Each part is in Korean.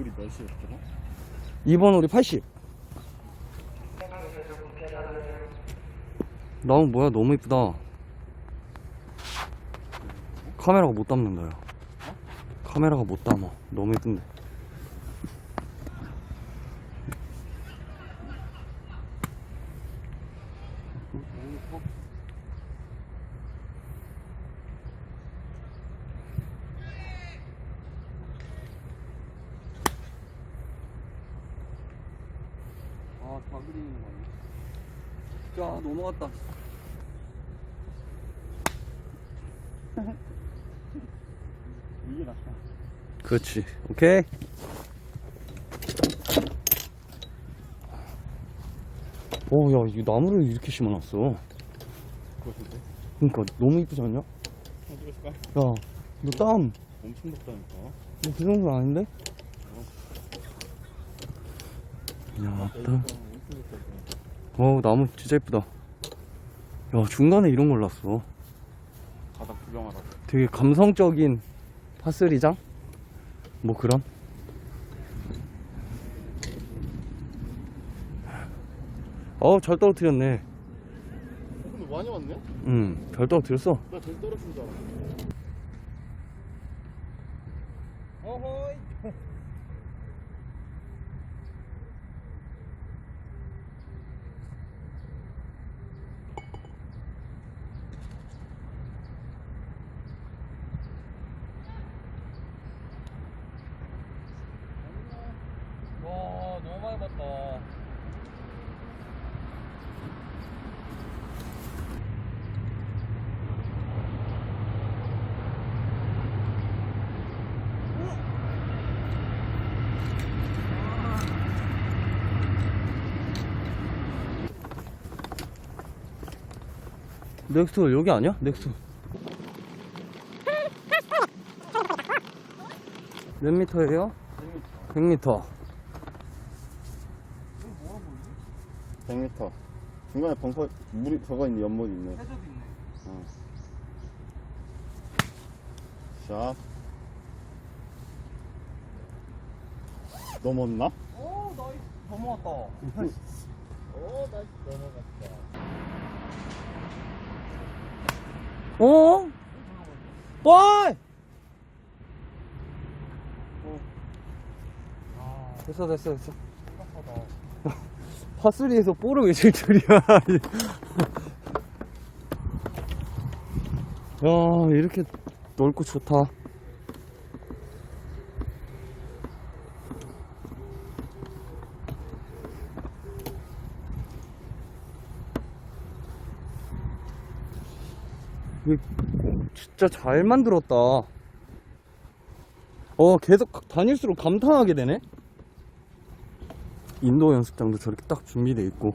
80 였잖아. 2번 우리 80 나무 뭐야? 너무 이쁘다. 카메라가 못 담는다 야. 카메라가 못 담아. 너무 이쁜데 아, 다 그리는 거 아니 야? 야, 넘어갔다. 이게 낫다. 그렇지. 오케이. 오, 야, 이 나무를 이렇게 심어놨어. 그것인데? 그니까, 너무 이쁘지 않냐? 야, 어디 갔을까? 너 땀, 엄청 덥다니까. 뭐그 정도는 아닌데? 야, 땀. 어우, 나무 진짜 이쁘다. 야, 중간에 이런 걸 놨어. 바닥 구경하라고. 되게 감성적인 파스리장? 뭐 그런? 어우, 잘 떨어뜨렸네. 근데 많이 왔네? 응, 잘 떨어뜨렸어. 나 제일 떨어진 줄 알았는데. 어허이. 와, 너무 많이 봤다. 넥스트 여기 아니야? 넥스트. 몇 미터예요? 100m. 100m. 중간에 벙커, 물이, 저거 있네, 연못 있네. 해저도 있네. 어. 샷. 넘었나? 오, 나이스. 넘어왔다. 오, 나이스 넘어갔다. 어? 와! 됐어, 됐어, 됐어. 파스리에서 볼을 왜칠 줄이야. 야, 이렇게 넓고 좋다. 진짜 잘 만들었다. 어, 계속 다닐수록 감탄하게 되네? 인도 연습장도 저렇게 딱 준비돼 있고.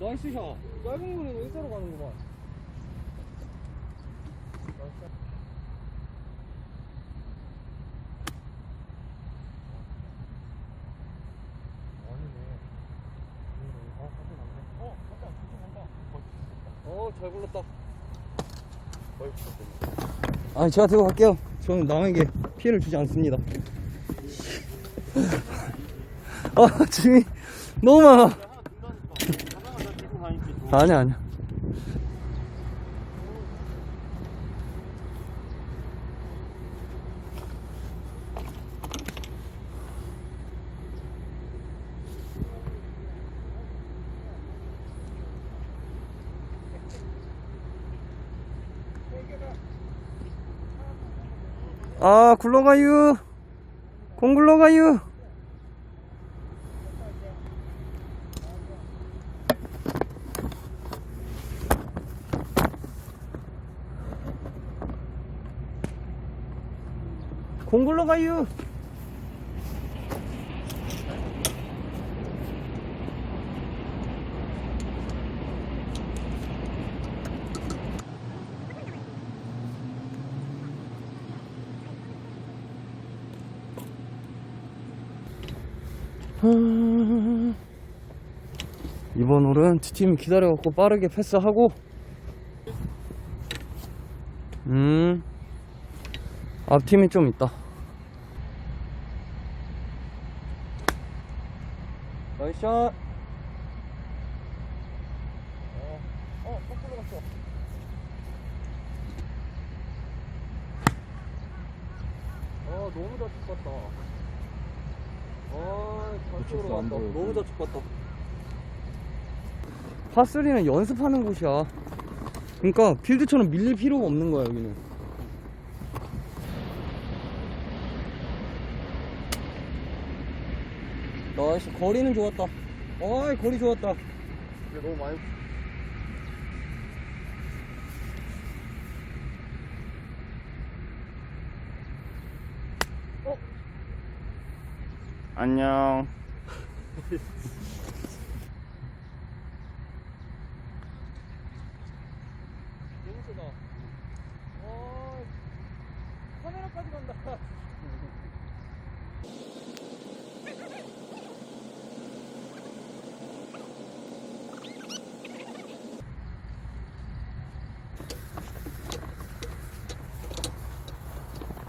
나이스 샷. 짧은 거는 일자로 가는구만. 어, 잘 불렀다. 아니, 제가 들고 갈게요. 저는 남에게 피해를 주지 않습니다. 아, 짐이 너무 많아. 아니야, 아니야. 아, 굴러가유. 공 굴러가유. 공 굴러가유. 홀은 T팀 기다려갖고 빠르게 패스하고 음 앞팀이 좀 있다. 나이스 샷. 어, 거꾸로 갔어. 아 너무 잘 죽었다. 아안 보여, 너무. 잘 죽었다. 파3는 연습하는 곳이야. 그러니까 필드처럼 밀릴 필요가 없는 거야 여기는. 나이스 거리는 좋았다. 어이 거리 좋았다. 근데 너무 많이. 어? 안녕. 너무 세다. 와, 카메라까지 간다.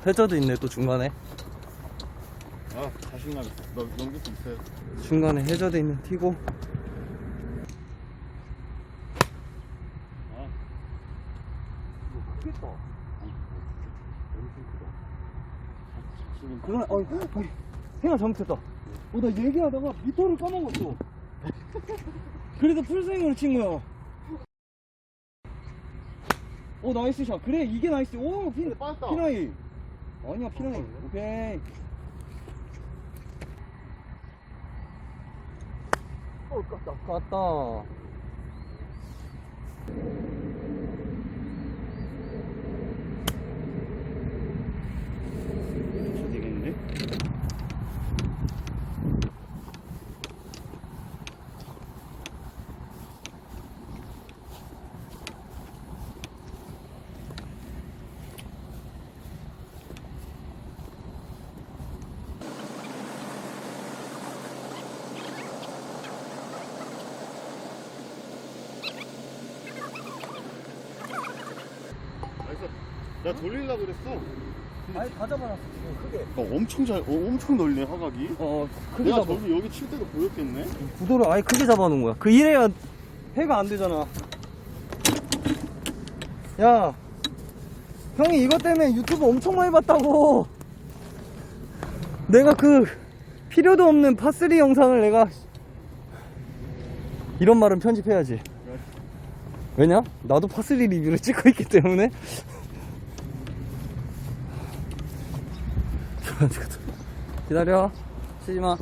해저도 있네 또 중간에 아, 자신감 있어. 너 넘길 수 있어요. 중간에 해저도 있는 튀고 아, 크겠다 엄청 크다. 자신감. 그러네 어이 어이 생각 잘못했다 어나 얘기하다가 미터를 까먹었어 그래서 풀스윙으로 친 거야 오 나이스 샷 그래 이게 나이스 오. 피나이 아니야 피나이 오케이. 어 깠다 깠다 나 돌리려고 그랬어. 아니 다 잡아놨어 지금 크게 어, 엄청 잘, 어, 엄청 넓네, 화각이. 어 크게 내가 잡아 저기 여기 칠 때도 보였겠네? 구도를 아예 크게 잡아놓은 거야. 그 이래야 해가 안 되잖아. 야, 형이 이것 때문에 유튜브 엄청 많이 봤다고. 내가 그 필요도 없는 파3 영상을 내가 이런 말은 편집해야지. 왜냐? 나도 파3 리뷰를 찍고 있기 때문에. 기다려. 치지 마.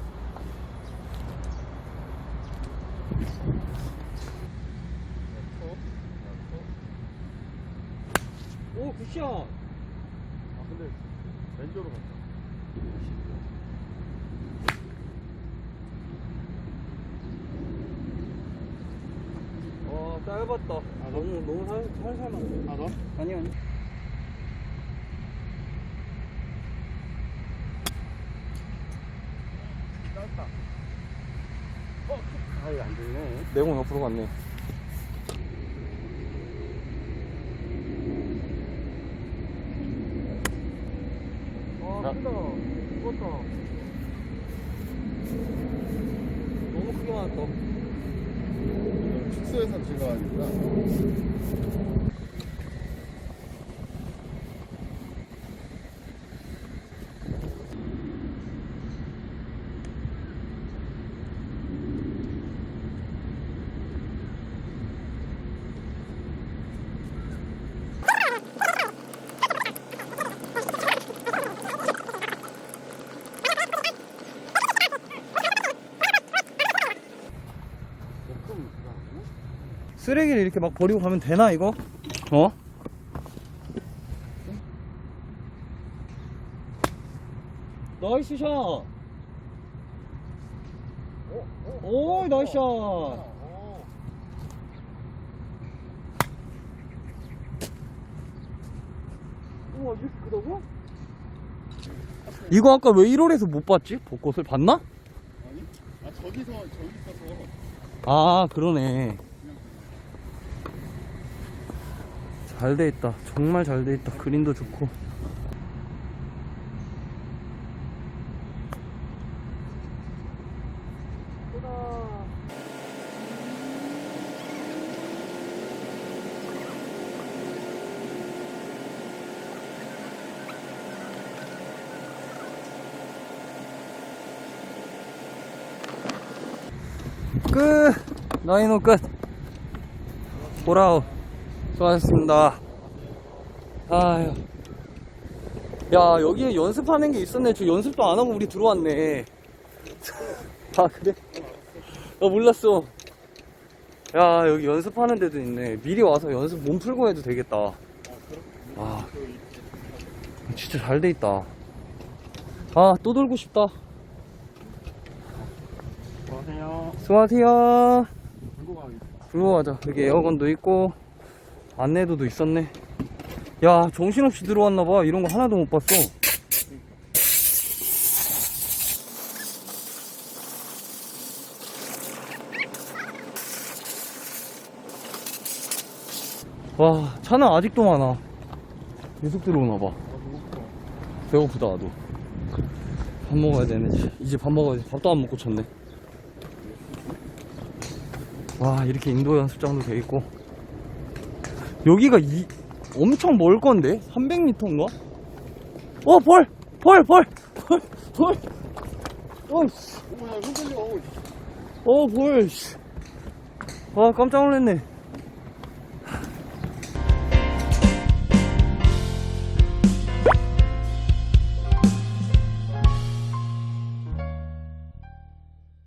오, 굿샷. 아, 근데 왼쪽으로 갔다. 와, 짧았다. 아, 너무, 너무 살, 살살 맞네. 아, 너? 아니, 아니. 짧다. 어, 아예 안 되네. 내공 옆으로 갔네. 아, 자. 크다. 죽었다. 너무 크게 맞았다. 축소해서 찍어가니까. 쓰레기를 이렇게 막 버리고 가면 되나, 이거? 어? 나이스 샷! 오, 나이스 샷! 우와, 이렇게 크다고? 이거 아까 왜 1홀에서 못 봤지? 벚꽃을 봤나? 아니? 아, 저기서, 저기 있어서. 아, 그러네. 잘 돼 있다. 정말 잘 돼 있다. 그린도 좋고. 끝! 라이노 끝! 보라우 수고하셨습니다. 아휴. 야, 여기에 연습하는 게 있었네. 저 연습도 안 하고 우리 들어왔네. 아, 그래? 나 몰랐어. 야, 여기 연습하는 데도 있네. 미리 와서 연습 몸 풀고 해도 되겠다. 아, 진짜 잘 돼 있다. 아, 또 돌고 싶다. 수고하세요. 가겠습니다. 들고 가자. 여기 에어건도 있고, 안내도도 있었네. 야, 정신없이 들어왔나봐. 이런 거 하나도 못 봤어. 와, 차는 아직도 많아. 계속 들어오나봐. 배고프다, 나도. 밥 먹어야 되네. 이제 밥 먹어야지. 밥도 안 먹고 쳤네. 와 이렇게 인도 연습장도 돼 있고 여기가 이 엄청 멀 건데 300m인가? 어 벌! 벌! 벌! 벌! 벌! 어이씨. 어 벌! 씨. 와 깜짝 놀랐네